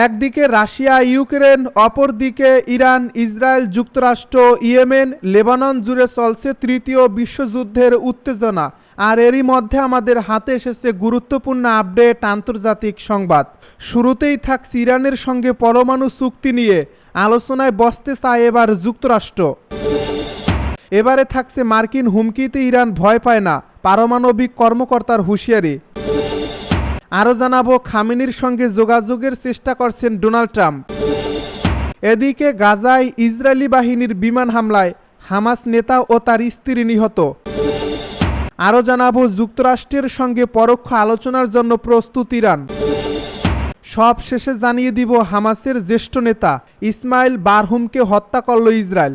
একদিকে Russia, Ukraine, অপরদিকে Iran, Israel, যুক্তরাষ্ট্র, ইয়েমেন, লেবানন জুড়ে চলছে তৃতীয় বিশ্বযুদ্ধের উত্তেজনা। আর এরই মধ্যে আমাদের হাতে এসেছে গুরুত্বপূর্ণ আপডেট আন্তর্জাতিক সংবাদ। শুরুতেই থাকছে ইরানের সঙ্গে পরমাণু চুক্তি নিয়ে। আলোচনায় বসতে চায় এবার যুক্তরাষ্ট্র। এবারে থাকছে মার্কিন হুমকিতে ইরান ভয় পায় না। পারমাণবিক কর্মকর্তার হুঁশিয়ারি। আরও জানাব, খামিনির সঙ্গে যোগাযোগের চেষ্টা করছেন ডোনাল্ড ট্রাম্প। এদিকে গাজায় ইসরায়েলি বাহিনীর বিমান হামলায় হামাস নেতা ও তার স্ত্রী নিহত। আরও জানাব, যুক্তরাষ্ট্রের সঙ্গে পরোক্ষ আলোচনার জন্য প্রস্তুত ইরান। সব শেষে জানিয়ে দিব, হামাসের জ্যেষ্ঠ নেতা ইসমাইল বারহুমকে হত্যা করল ইসরায়েল।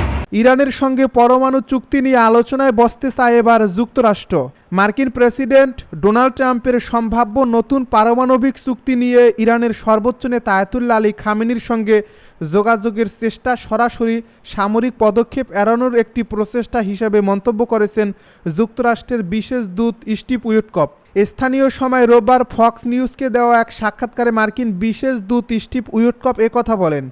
ইরানের সঙ্গে পরমাণু চুক্তি নিয়ে আলোচনায় বসতে চায় এবার যুক্তরাষ্ট্র। মার্কিন প্রেসিডেন্ট ডোনাল্ড ট্রাম্পের সম্ভাব্য নতুন পারমাণবিক চুক্তি নিয়ে ইরানের সর্বোচ্চ নেতা আয়াতুল্লা আলী খামেনির সঙ্গে যোগাযোগের চেষ্টা সরাসরি সামরিক পদক্ষেপ এড়ানোর একটি প্রচেষ্টা হিসেবে মন্তব্য করেছেন যুক্তরাষ্ট্রের বিশেষ দূত স্টিভ উইটকপ। স্থানীয় সময় রোববার ফক্স নিউজকে দেওয়া এক সাক্ষাৎকারে মার্কিন বিশেষ দূত স্টিভ উইটকপ কথা বলেন।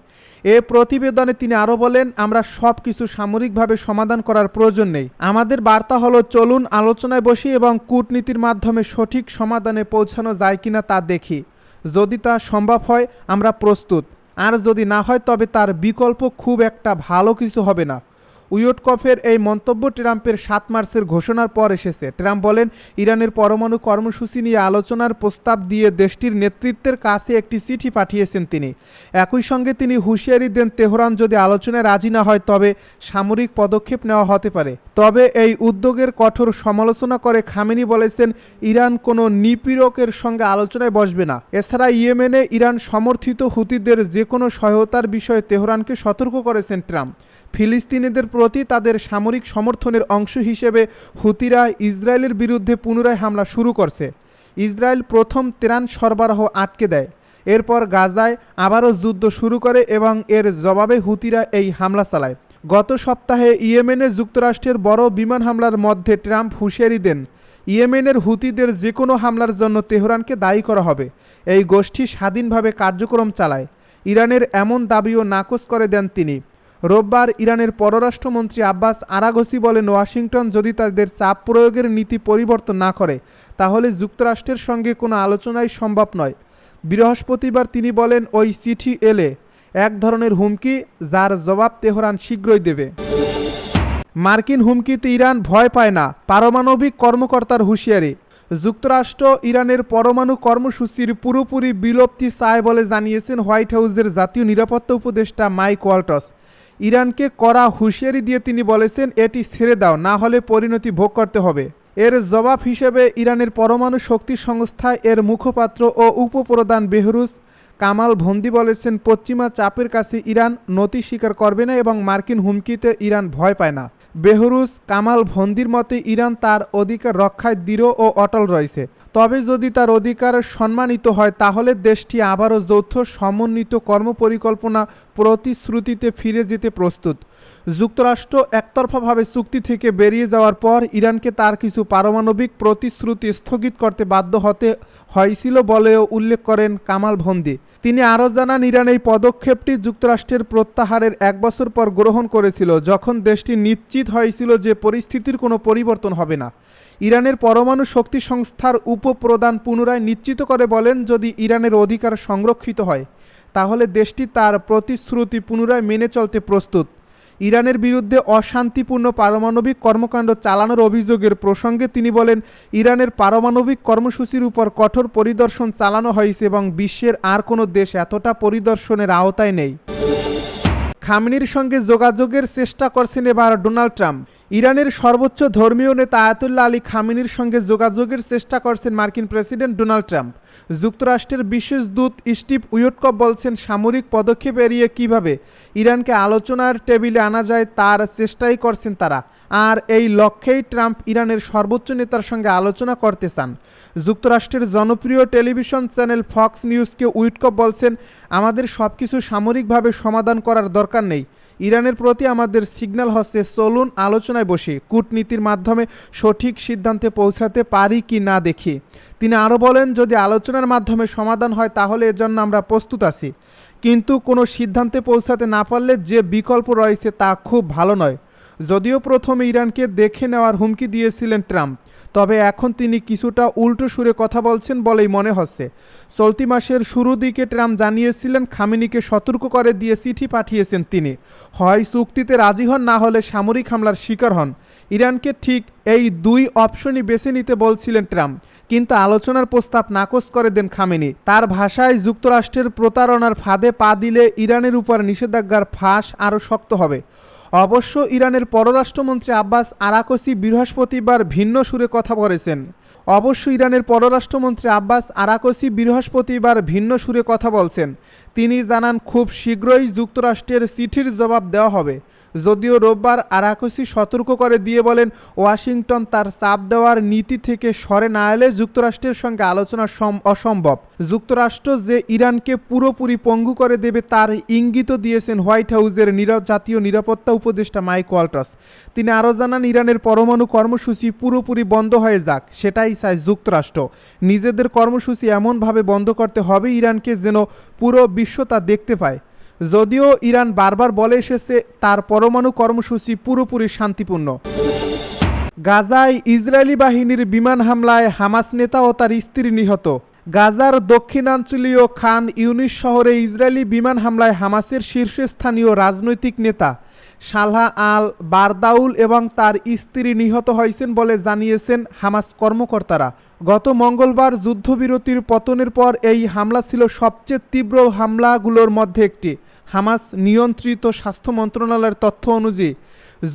এ প্রতিবেদনে তিনি আরও বলেন, আমরা সব কিছু সামরিকভাবে সমাধান করার প্রয়োজন নেই। আমাদের বার্তা হলো, চলুন আলোচনায় বসি এবং কূটনীতির মাধ্যমে সঠিক সমাধানে পৌঁছানো যায় কিনা তা দেখি। যদি তা সম্ভব হয়, আমরা প্রস্তুত। আর যদি না হয়, তবে তার বিকল্প খুব একটা ভালো কিছু হবে না। উইয়টকফের এই মন্তব্য ট্রাম্পের সাত মার্চের ঘোষণার পর এসেছে। ট্রাম্প বলেন, ইরানের পরমাণু কর্মসূচি নিয়ে আলোচনার প্রস্তাব দিয়ে দেশটির নেতৃত্বের কাছে একটি চিঠি পাঠিয়েছেন তিনি। একই সঙ্গে তিনি হুঁশিয়ারি দেন, তেহরান যদি আলোচনায় রাজি না হয়, তবে সামরিক পদক্ষেপ নেওয়া হতে পারে। তবে এই উদ্যোগের কঠোর সমালোচনা করে খামেনি বলেছেন, ইরান কোনো নিপীড়কের সঙ্গে আলোচনায় বসবে না। এছাড়া ইয়েমেনে ইরান সমর্থিত হুতিদের যে কোনো সহায়তার বিষয়ে তেহরানকে সতর্ক করেছেন ট্রাম্প। ফিলিস্তিনিদের প্রতি তাদের সামরিক সমর্থনের অংশ হিসেবে হুতিরা ইসরায়েলের বিরুদ্ধে পুনরায় হামলা শুরু করছে। ইসরায়েল প্রথম ত্রাণ সরবরাহ আটকে দেয়। এরপর গাজায় আবারও যুদ্ধ শুরু করে এবং এর জবাবে হুতিরা এই হামলা চালায়। গত সপ্তাহে ইয়েমেনে যুক্তরাষ্ট্রের বড় বিমান হামলার মধ্যে ট্রাম্প হুঁশিয়ারি দেন, ইয়েমেনের হুতিদের যে কোনো হামলার জন্য তেহরানকে দায়ী করা হবে। এই গোষ্ঠী স্বাধীনভাবে কার্যক্রম চালায়। ইরানের এমন দাবিও নাকচ করে দেন তিনি। রোববার ইরানের পররাষ্ট্রমন্ত্রী আব্বাস আরাগসি বলেন, ওয়াশিংটন যদি তাদের চাপ প্রয়োগের নীতি পরিবর্তন না করে, তাহলে যুক্তরাষ্ট্রের সঙ্গে কোনো আলোচনাই সম্ভব নয়। বৃহস্পতিবার তিনি বলেন, ওই চিঠি এলে এক ধরনের হুমকি, যার জবাব তেহরান শীঘ্রই দেবে। মার্কিন হুমকিতে ইরান ভয় পায় না, পারমাণবিক কর্মকর্তার হুঁশিয়ারি। যুক্তরাষ্ট্র ইরানের পরমাণু কর্মসূচির পুরোপুরি বিলুপ্তি চায় বলে জানিয়েছেন হোয়াইট হাউসের জাতীয় নিরাপত্তা উপদেষ্টা মাইক ওয়াল্টস। ইরানকে কড়া হুঁশিয়ারি দিয়ে তিনি বলেছেন, এটি ছেড়ে দাও, না হলে পরিণতি ভোগ করতে হবে। এর জবাব হিসেবে ইরানের পরমাণু শক্তি সংস্থা এর মুখপাত্র ও উপপ্রধান বেহরুজ কামাল ভন্দি বলেছেন, পশ্চিমা চাপের কাছে ইরান নতি স্বীকার করবে না এবং মার্কিন হুমকিতে ইরান ভয় পায় না। বেহরুজ কামাল ভন্দির মতে, ইরান তার অধিকার রক্ষায় দৃঢ় ও অটল রয়েছে। তবে যদি তার অধিকার সম্মানিত হয়, তাহলে দেশটি আবারও যৌথ সমন্বিত কর্মপরিকল্পনা প্রতিশ্রুতিতে ফিরে যেতে প্রস্তুত। যুক্তরাষ্ট্র একতরফাভাবে চুক্তি থেকে বেরিয়ে যাওয়ার পর ইরানকে তার কিছু পারমাণবিক প্রতিশ্রুতি স্থগিত করতে বাধ্য হতে হয়েছিল বলেও উল্লেখ করেন কামাল ভন্দি তিনি আরও জানান, ইরান এই পদক্ষেপটি যুক্তরাষ্ট্রের প্রত্যাহারের এক বছর পর গ্রহণ করেছিল, যখন দেশটি নিশ্চিত হয়েছিল যে পরিস্থিতির কোনো পরিবর্তন হবে না। ইরানের পরমাণু শক্তি সংস্থার উপপ্রধান পুনরায় নিশ্চিত করে বলেন, যদি ইরানের অধিকার সংরক্ষিত হয়, তাহলে দেশটি তার প্রতিশ্রুতি পুনরায় মেনে চলতে প্রস্তুত। ইরানের বিরুদ্ধে অশান্তিপূর্ণ পারমাণবিক কর্মকাণ্ড চালানোর অভিযোগের প্রসঙ্গে তিনি বলেন, ইরানের পারমাণবিক কর্মসূচির উপর কঠোর পরিদর্শন চালানো হয়েছে এবং বিশ্বের আর কোনো দেশ এতটা পরিদর্শনের আওতায় নেই। খামনির সঙ্গে যোগাযোগের চেষ্টা করছেন এবার ডোনাল্ড ট্রাম্প। ইরানের সর্বোচ্চ ধর্মীয় নেতা আয়াতুল্লাহ আলী খামিনির সঙ্গে যোগাযোগের চেষ্টা করছেন মার্কিন প্রেসিডেন্ট ডোনাল্ড ট্রাম্প। যুক্তরাষ্ট্রের বিশেষ দূত স্টিভ উইটকপ বলছেন, সামরিক পদক্ষেপ এড়িয়ে কীভাবে ইরানকে আলোচনার টেবিলে আনা যায় তার চেষ্টাই করছেন তারা। আর এই লক্ষ্যেই ট্রাম্প ইরানের সর্বোচ্চ নেতার সঙ্গে আলোচনা করতে চান। যুক্তরাষ্ট্রের জনপ্রিয় টেলিভিশন চ্যানেল ফক্স নিউজকে উইটকপ বলছেন, আমাদের সব কিছু সামরিকভাবে সমাধান করার দরকার নেই। ইরানের প্রতি আমাদের সিগন্যাল হচ্ছে, চলুন আলোচনায় বসি। কূটনীতির মাধ্যমে সঠিক সিদ্ধান্তে পৌঁছাতে পারি কি না দেখি। তিনি আরও বলেন, যদি আলোচনার মাধ্যমে সমাধান হয়, তাহলে এর জন্য আমরা প্রস্তুত আছি। কিন্তু কোনো সিদ্ধান্তে পৌঁছাতে না পারলে যে বিকল্প রয়েছে তা খুব ভালো নয়। যদিও প্রথমে ইরানকে দেখে নেওয়ার হুমকি দিয়েছিলেন ট্রাম্প তবে এখন তিনি কিছুটা উল্টো সুরে কথা বলছেন বলেই মনে হচ্ছে। চলতি মাসের শুরু দিকে ট্রাম্প জানিয়েছিলেন, খামিনিকে সতর্ক করে দিয়ে চিঠি পাঠিয়েছেন তিনি। হয় চুক্তিতে রাজি হন, না হলে সামরিক হামলার শিকার হন। ইরানকে ঠিক এই দুই অপশনই বেছে নিতে বলছিলেন ট্রাম্প। কিন্তু আলোচনার প্রস্তাব নাকচ করে দেন খামেনি। তার ভাষায় যুক্তরাষ্ট্রের প্রতারণার ফাঁদে পা দিলে ইরানের উপর নিষেধাজ্ঞার ফাঁস আরও শক্ত হবে। অবশ্য ইরানের পররাষ্ট্রমন্ত্রী আব্বাস আরাকসি বৃহস্পতিবার ভিন্ন সুরে কথা বলেছেন। অবশ্য ইরানের পররাষ্ট্রমন্ত্রী আব্বাস আরাকসি বৃহস্পতিবার ভিন্ন সুরে কথা বলছেন। তিনি জানান, খুব শীঘ্রই যুক্তরাষ্ট্রের চিঠির জবাব দেওয়া হবে। যদিও রোববার আরাকসি সতর্ক করে দিয়ে বলেন, ওয়াশিংটন তার চাপ দেওয়ার নীতি থেকে সরে না এলে যুক্তরাষ্ট্রের সঙ্গে আলোচনা সম- অসম্ভব। যুক্তরাষ্ট্র যে ইরানকে পুরোপুরি পঙ্গু করে দেবে তার ইঙ্গিতও দিয়েছেন হোয়াইট হাউসের জাতীয় নিরাপত্তা উপদেষ্টা মাইক ওয়াল্টাস তিনি আরও জানান, ইরানের পরমাণু কর্মসূচি পুরোপুরি বন্ধ হয়ে যাক, সেটাই চায় যুক্তরাষ্ট্র। নিজেদের কর্মসূচি এমনভাবে বন্ধ করতে হবে ইরানকে যেন পুরো বিশ্ব তা দেখতে পায়। যদিও ইরান বারবার বলে এসেছে, তার পরমাণু কর্মসূচি পুরোপুরি শান্তিপূর্ণ। গাজায় ইসরায়েলি বাহিনীর বিমান হামলায় হামাস নেতা ও তার স্ত্রী নিহত। গাজার দক্ষিণাঞ্চলীয় খান ইউনিস শহরে ইসরায়েলি বিমান হামলায় হামাসের শীর্ষস্থানীয় রাজনৈতিক নেতা সালহা আল বারদাউল এবং তার স্ত্রী নিহত হয়েছেন বলে জানিয়েছেন হামাস কর্মকর্তারা। গত মঙ্গলবার যুদ্ধবিরতির পতনের পর এই হামলা ছিল সবচেয়ে তীব্র হামলাগুলোর মধ্যে একটি। হামাস নিয়ন্ত্রিত স্বাস্থ্য মন্ত্রণালয়ের তথ্য অনুযায়ী,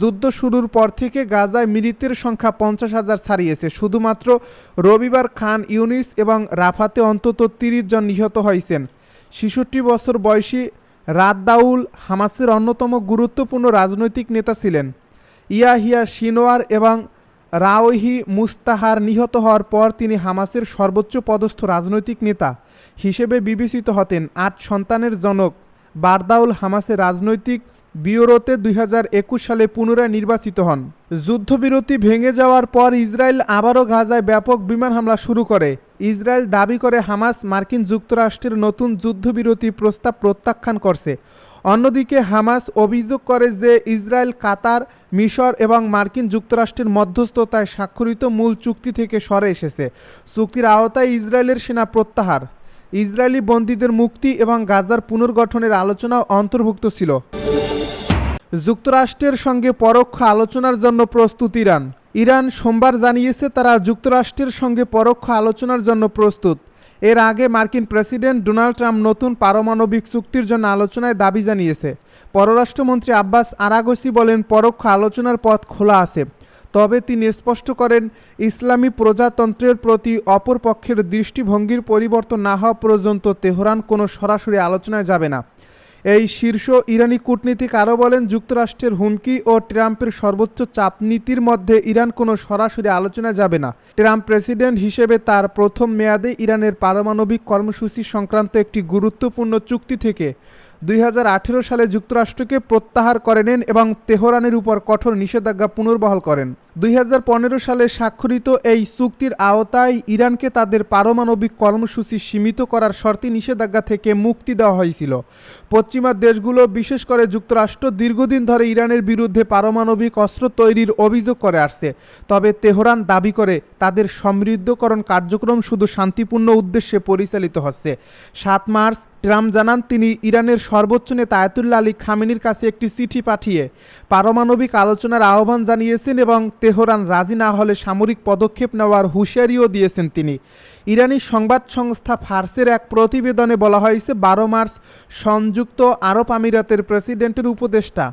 যুদ্ধ শুরুর পর থেকে গাজায় মৃতের সংখ্যা পঞ্চাশ হাজার ছাড়িয়েছে। শুধুমাত্র রবিবার খান ইউনিস এবং রাফাতে অন্তত তিরিশ জন নিহত হয়েছেন। ছেষট্টি বছর বয়সী রাদ্দাউল হামাসের অন্যতম গুরুত্বপূর্ণ রাজনৈতিক নেতা ছিলেন। ইয়াহিয়া সিনোয়ার এবং রাওহি মুস্তাহার নিহত হওয়ার পর তিনি হামাসের সর্বোচ্চ পদস্থ রাজনৈতিক নেতা হিসেবে বিবেচিত হতেন। আট সন্তানের জনক বারদাউল হামাসের রাজনৈতিক বিউরোতে দুই সালে পুনরায় নির্বাচিত হন। যুদ্ধবিরতি ভেঙে যাওয়ার পর ইসরায়েল আবারও গাজায় ব্যাপক বিমান হামলা শুরু করে। ইসরায়েল দাবি করে হামাস মার্কিন যুক্তরাষ্ট্রের নতুন যুদ্ধবিরতি প্রস্তাব প্রত্যাখ্যান করছে। অন্যদিকে হামাস অভিযোগ করে যে ইসরায়েল কাতার, মিশর এবং মার্কিন যুক্তরাষ্ট্রের মধ্যস্থতায় স্বাক্ষরিত মূল চুক্তি থেকে সরে এসেছে। চুক্তির আওতায় ইসরায়েলের সেনা প্রত্যাহার। ইসরায়েলি বন্দীদের মুক্তি এবং গাজার পুনর্গঠনের আলোচনা অন্তর্ভুক্ত ছিল। যুক্তরাষ্ট্রের সঙ্গে পরোক্ষ আলোচনার জন্য প্রস্তুত ইরান। ইরান সোমবার জানিয়েছে, তারা যুক্তরাষ্ট্রের সঙ্গে পরোক্ষ আলোচনার জন্য প্রস্তুত। এর আগে মার্কিন প্রেসিডেন্ট ডোনাল্ড ট্রাম্প নতুন পারমাণবিক চুক্তির জন্য আলোচনায় দাবি জানিয়েছে। পররাষ্ট্রমন্ত্রী আব্বাস আরাগসি বলেন, পরোক্ষ আলোচনার পথ খোলা আছে। তবে তিনি স্পষ্ট করেন, ইসলামী প্রজাতন্ত্রের প্রতি অপর পক্ষের দৃষ্টিভঙ্গির পরিবর্তন না হওয়া পর্যন্ত তেহরান কোনো সরাসরি আলোচনায় যাবে না। এই শীর্ষ ইরানি কূটনীতিক আরও বলেন, যুক্তরাষ্ট্রের হুমকি ও ট্রাম্পের সর্বোচ্চ চাপ নীতির মধ্যে ইরান কোনো সরাসরি আলোচনা যাবে না। ট্রাম্প প্রেসিডেন্ট হিসেবে তার প্রথম মেয়াদে ইরানের পারমাণবিক কর্মসূচি সংক্রান্ত একটি গুরুত্বপূর্ণ চুক্তি থেকে দুই হাজার আঠেরো সালে যুক্তরাষ্ট্রকে প্রত্যাহার করে নেন এবং তেহরানের উপর কঠোর নিষেধাজ্ঞা পুনর্বহাল করেন। দুই হাজার পনেরো সালে স্বাক্ষরিত এই চুক্তির আওতায় ইরানকে তাদের পারমাণবিক কর্মসূচি সীমিত করার শর্তে নিষেধাজ্ঞা থেকে মুক্তি দেওয়া হয়েছিল। পশ্চিমা দেশগুলো, বিশেষ করে যুক্তরাষ্ট্র, দীর্ঘদিন ধরে ইরানের বিরুদ্ধে পারমাণবিক অস্ত্র তৈরির অভিযোগ করে আসছে। তবে তেহরান দাবি করে, তাদের সমৃদ্ধকরণ কার্যক্রম শুধু শান্তিপূর্ণ উদ্দেশ্যে পরিচালিত হচ্ছে। সাত মার্চ, ট্রাম্প জানান তিনি ইরানের সর্বোচ্চ নেতা আয়াতুল্লাহ আলী খামেনির কাছে একটি চিঠি পাঠিয়ে পারমাণবিক আলোচনার আহ্বান জানিয়েছেন এবং তেহরান রাজি না হলে সামরিক পদক্ষেপ নেওয়ার হুঁশিয়ারিও দিয়েছেন তিনি। ইরানি সংবাদ সংস্থা ফার্সের এক প্রতিবেদনে বলা হয়েছে, বারো মার্চ সংযুক্ত আরব আমিরাতের প্রেসিডেন্টের উপদেষ্টা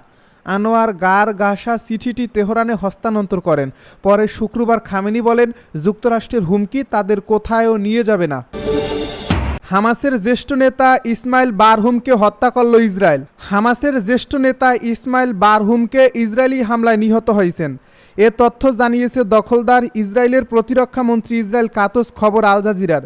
আনোয়ার গার গাসা চিঠিটি তেহরানে হস্তান্তর করেন। পরে শুক্রবার খামেনি বলেন, যুক্তরাষ্ট্রের হুমকি তাদের কোথায়ও নিয়ে যাবে না। হামাসের জ্যেষ্ঠ নেতা ইসমাইল বারহুমকে হত্যা করল ইসরায়েল। হামাসের জ্যেষ্ঠ নেতা ইসমাইল বারহুমকে ইসরায়েলি হামলায় নিহত হয়েছেন। এ তথ্য জানিয়েছে দখলদার ইসরায়েলের প্রতিরক্ষা মন্ত্রী ইসরায়েল কাতস খবর আল জাজিরার।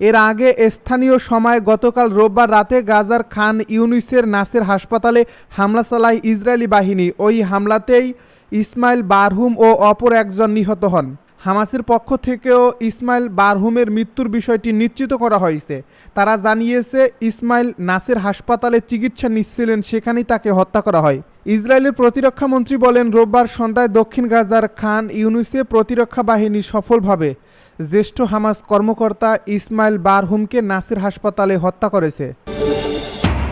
এর আগে স্থানীয় সময় গতকাল রোববার রাতে গাজার খান ইউনিসের নাসের হাসপাতালে হামলা চালায় ইসরায়েলি বাহিনী। ওই হামলাতেই ইসমাইল বারহুম ও অপর একজন নিহত হন। হামাসের পক্ষ থেকেও ইসমাইল বারহুমের মৃত্যুর বিষয়টি নিশ্চিত করা হয়েছে। তারা জানিয়েছে, ইসমাইল নাসের হাসপাতালে চিকিৎসা নিচ্ছিলেন, সেখানেই তাকে হত্যা করা হয়। ইসরায়েলের প্রতিরক্ষা মন্ত্রী বলেন, রোববার সন্ধ্যায় দক্ষিণ গাজার খান ইউনুসে প্রতিরক্ষা বাহিনী সফলভাবে জ্যেষ্ঠ হামাস কর্মকর্তা ইসমাইল বারহুমকে নাসের হাসপাতালে হত্যা করেছে।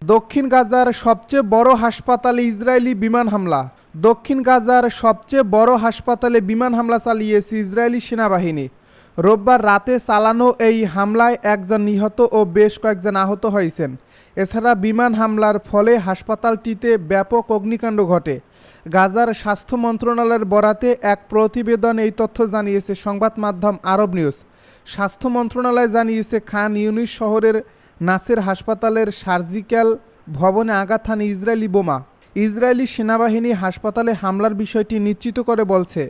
দক্ষিণ গাজার সবচেয়ে বড় হাসপাতালে ইসরায়েলি বিমান হামলা। দক্ষিণ গাজার সবচেয়ে বড় হাসপাতালে বিমান হামলা চালিয়েছে ইসরায়েলি সেনাবাহিনী। রোববার রাতে চালানো এই হামলায় একজন নিহত ও বেশ কয়েকজন আহত হয়েছেন। এছাড়া বিমান হামলার ফলে হাসপাতালটিতে ব্যাপক অগ্নিকাণ্ড ঘটে। গাজার স্বাস্থ্য মন্ত্রণালয়ের বরাতে এক প্রতিবেদন এই তথ্য জানিয়েছে সংবাদ মাধ্যম আরব নিউজ। স্বাস্থ্য মন্ত্রণালয় জানিয়েছে, খান ইউনিস শহরের নাসের হাসপাতালের সার্জিক্যাল ভবনে আঘাত হানে ইসরায়েলি বোমা। ইসরায়েলি সেনাবাহিনী হাসপাতালে হামলার বিষয়টি নিশ্চিত করে বলছে,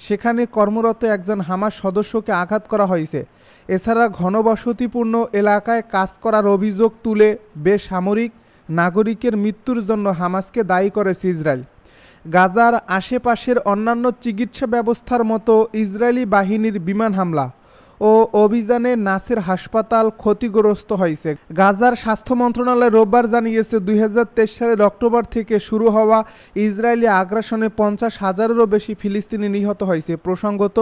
সেখানে কর্মরত একজন হামাস সদস্যকে আঘাত করা হয়েছে। এছাড়া ঘনবসতিপূর্ণ এলাকায় কাজ করার অভিযোগ তুলে বেসামরিক নাগরিকের মৃত্যুর জন্য হামাসকে দায়ী করেছে ইসরায়েল। গাজার আশেপাশের অন্যান্য চিকিৎসা ব্যবস্থার মতো ইসরায়েলি বাহিনীর বিমান হামলা। ও অভিযানে নাসের হাসপাতাল ক্ষতিগ্রস্ত হয়েছে। গাজার স্বাস্থ্য মন্ত্রণালয় রোববার জানিয়েছে, দুই সালের অক্টোবর থেকে শুরু হওয়া ইসরায়েলি আগ্রাসনে পঞ্চাশ হাজারেরও বেশি ফিলিস্তিনি নিহত হয়েছে। প্রসঙ্গত,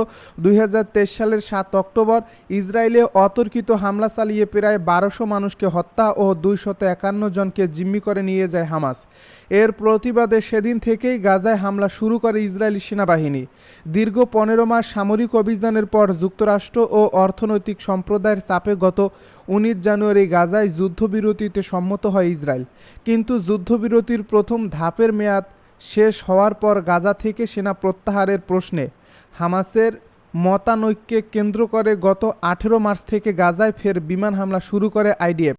দুই হাজার তেইশ সালের সাত অক্টোবর ইসরায়েলে অতর্কিত হামলা চালিয়ে প্রায় বারোশো মানুষকে হত্যা ও দুইশত একান্ন জনকে জিম্মি করে নিয়ে যায় হামাস। এর প্রতিবাদে সেদিন থেকেই গাজায় হামলা শুরু করে ইসরায়েলি সেনাবাহিনী। দীর্ঘ পনেরো মাস সামরিক অভিযানের পর যুক্তরাষ্ট্র ও অর্থনৈতিক সম্প্রদায়ের চাপে গত উনিশ জানুয়ারি গাজায় যুদ্ধবিরতিতে সম্মত হয় ইসরায়েল। কিন্তু যুদ্ধবিরতির প্রথম ধাপের মেয়াদ শেষ হওয়ার পর গাজা থেকে সেনা প্রত্যাহারের প্রশ্নে হামাসের মতানৈক্যে কেন্দ্র করে গত আঠেরো মার্চ থেকে গাজায় ফের বিমান হামলা শুরু করে আইডিএফ।